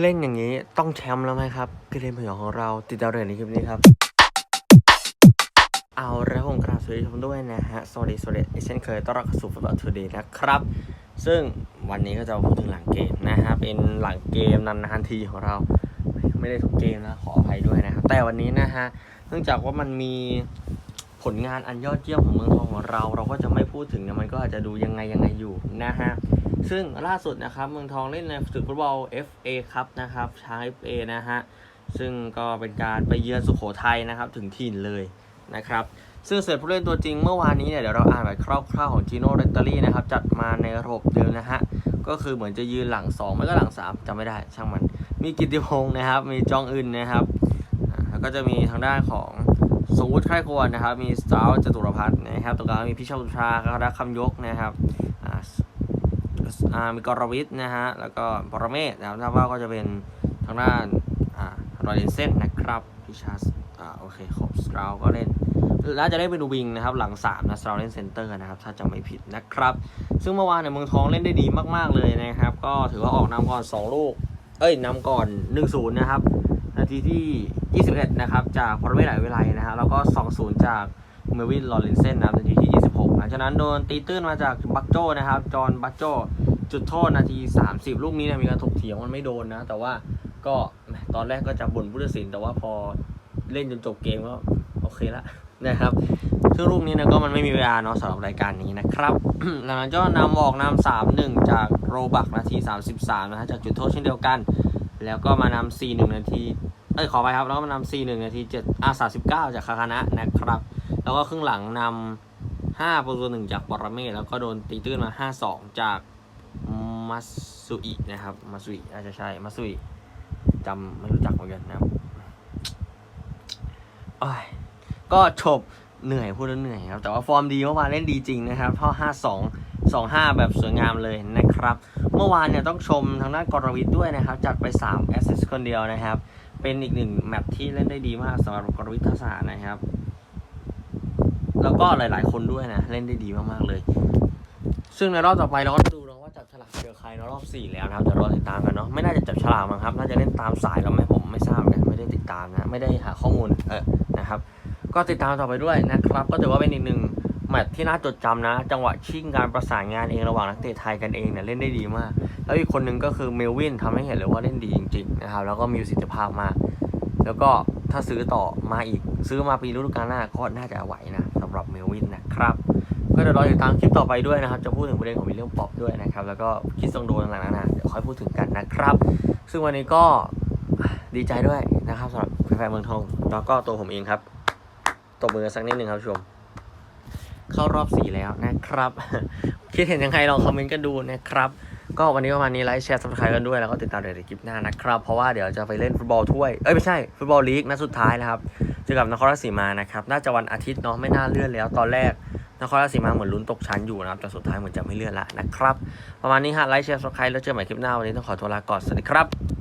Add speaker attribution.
Speaker 1: เล่นอย่างนี้ต้องแชมป์แล้วไหมครับเกมเผือของเราติดดาวเด่นในคลิปนี้ครับ เอาแล้วผมกราบสวัสดีทุกคนด้วยนะฮะ สวัสดีสวัสดีเช่นเคยต้อนรับเข้าสู่ฟุตบอลทูเดย์นะครับ ซึ่งวันนี้ก็จะพูดถึงหลังเกมนะฮะเป็นหลังเกมนานๆทีของเรา ไม่ได้ทุกเกมนะขออภัยด้วยนะครับ แต่วันนี้นะฮะเนื่องจากว่ามันมีผลงานอันยอดเยี่ยมของเมืองทองของเรา เราก็จะไม่พูดถึงนะมันก็อาจจะดูยังไงยังไงอยู่นะฮะ ซึ่งล่าสุดนะครับเมืองทองเล่นในศึกฟุตบอล FA ครับนะครับช้าง FA นะฮะ ซึ่งก็เป็นการไปเยือนสุโขทัยนะครับถึงถิ่นเลยนะครับ ซึ่งเสร็จผู้เล่นตัวจริงเมื่อวานนี้เนี่ยเดี๋ยวเราอ่านแบบคร่าวๆของจีโน่เรตเตอรี่นะครับจัดมาในระบบเดิมนะฮะ ก็คือเหมือนจะยืนหลัง 2 ไม่ก็หลัง 3จำไม่ได้ช่างมัน มีกิติพงศ์นะครับ มีจองอึนนะครับแล้วก็จะมีทางด้านของสงวุฒิไคร่ควรนะครับ มีสตาร์จตุรพัฒน์นะครับตรงกลางมีพิชาอุทราคารักคำยกนะครับ มีกรวิทนะฮะ แล้วก็ปรเมศนะครับถ้าว่าก็จะเป็นทางด้านอ่ารอยเลนเซนนะครับพิชาสอ่าโอเคขอบสตราวก็เล่นน่าจะได้เป็นวิงนะครับ หลัง3นะสตราวเล่นเซนเตอร์นะครับ ถ้าจำไม่ผิดนะครับ ซึ่งเมื่อวานเนี่ยเมืองทองเล่นได้ดีมากๆเลยนะครับ ก็ถือว่าออกนำก่อน 2 ลูก เอ้ยนำก่อน 1-0 นะครับ นาทีที่ 21 นะครับ จากพรเมศไหลวิไลนะฮะแล้วก็ 2-0 จาก เมวินลอเรนเซนนะครับนาทีที่ 26 หลังจากนั้นโดนตีตื้นมาจากบักโจนะครับ จอห์นบักโจจุดโทษนาที 30 ลูกนี้เนี่ยมีการถกเถียงมันไม่โดนนะ แต่ว่าก็ตอนแรกก็จะบ่นผู้ตัดสิน แต่ว่าพอเล่นจนจบเกมก็โอเคละนะครับซึ่งลูกนี้นะก็มันไม่มีเวลาเนาะสำหรับรายการนี้นะครับ หลังจากนั้นก็นำออกนำสามหนึ่งจากโรบักนาที 33 นะฮะจากจุดโทษเช่นเดียวกัน แล้วก็มานำ4 1นาที เอ้ยขอไปครับ แล้วก็มานำ4 1นาที7อะ39จากคาคานะนะครับ แล้วก็ครึ่งหลังนำ5ประตูหนึ่งจากบอรเมสแล้วก็โดนตีตื้นมา5-2จากมัสซุอินะครับมัสซุอิอาจจะใช่มัสซุอิจำไม่รู้จักเหมือนกันนะครับก็จบเหนื่อยพูดแล้วเหนื่อยครับแต่ว่าฟอร์มดีเมื่อวานเล่นดีจริงนะครับเท่า5-2 2-5แบบสวยงามเลยนะครับ เมื่อวานเนี่ยต้องชมทางด้านกรวิทย์ด้วยนะครับ จัดไป3แอสซิสต์คนเดียวนะครับ เป็นอีกหนึ่งแมตช์ที่เล่นได้ดีมากสำหรับกรวิทย์ทัศน์นะครับ แล้วก็หลาย ๆ คนด้วยนะ เล่นได้ดีมาก ๆ เลย ซึ่งในรอบต่อไปเราก็ดูนะว่าจับฉลากเจอใครในรอบ4แล้วนะครับเดี๋ยวรอติดตามกันเนาะไม่น่าจะจับฉลากมั้งครับ น่าจะเล่นตามสายแล้วไหมผมไม่ทราบนะไม่ได้ติดตามนะไม่ได้หาข้อมูลเออนะครับ ก็ติดตามต่อไปด้วยนะครับ ก็ถือว่าเป็นอีกหนึ่งแมตช์ที่น่าจดจำนะ จังหวะชิงการประสานงานเองระหว่างนักเตะไทยกันเองเนี่ยเล่นได้ดีมาก แล้วอีกคนหนึ่งก็คือเมลวินทำให้เห็นเลยว่าเล่นดีจริง ๆ นะครับ แล้วก็มีประสิทธิภาพมาก แล้วก็ ถ้าซื้อต่อมาอีก ซื้อมาปีฤดูกาลหน้าก็น่าจะไหวนะสำหรับเมลวินนะครับก็เดี๋ยวรอติดตามคลิปต่อไปด้วยนะครับ จะพูดถึงประเด็นของวิลเลียมป๊อปด้วยนะครับ แล้วก็คิดทรงโดนต่างๆนานาเดี๋ยวค่อยพูดถึงกันนะครับ ซึ่งวันนี้ก็ดีใจด้วยนะครับสำหรับแฟนๆเมืองทองแล้วก็ตัวผมเองครับตบมือสักนิดหนึ่งครับชม เข้ารอบสี่แล้วนะครับ คิดเห็นยังไงลองคอมเมนต์กันดูนะครับ ก็วันนี้ประมาณนี้ไลค์แชร์สับสไครต์กันด้วย แล้วก็ติดตามเดี๋ยวในคลิปหน้านะครับ เพราะว่าเดี๋ยวจะไปเล่นฟุตบอลถ้วย เอ้ยไม่ใช่ ฟุตบอลลีกนัดสุดท้ายนะครับเจอกับนครราชสีมานะครับ น่าจะวันอาทิตย์เนาะไม่น่าเลื่อนแล้วตอนแรกนครราชสีมาเหมือนลุ้นตกชั้นอยู่นะครับแต่สุดท้ายเหมือนจะไม่เลื่อนละนะครับ ประมาณนี้ฮะไลค์แชร์สับสไครต์แล้วเจอกันใหม่คลิปหน้าวันนี้ต้องขอตัวลาก่อนสวัสดีครับ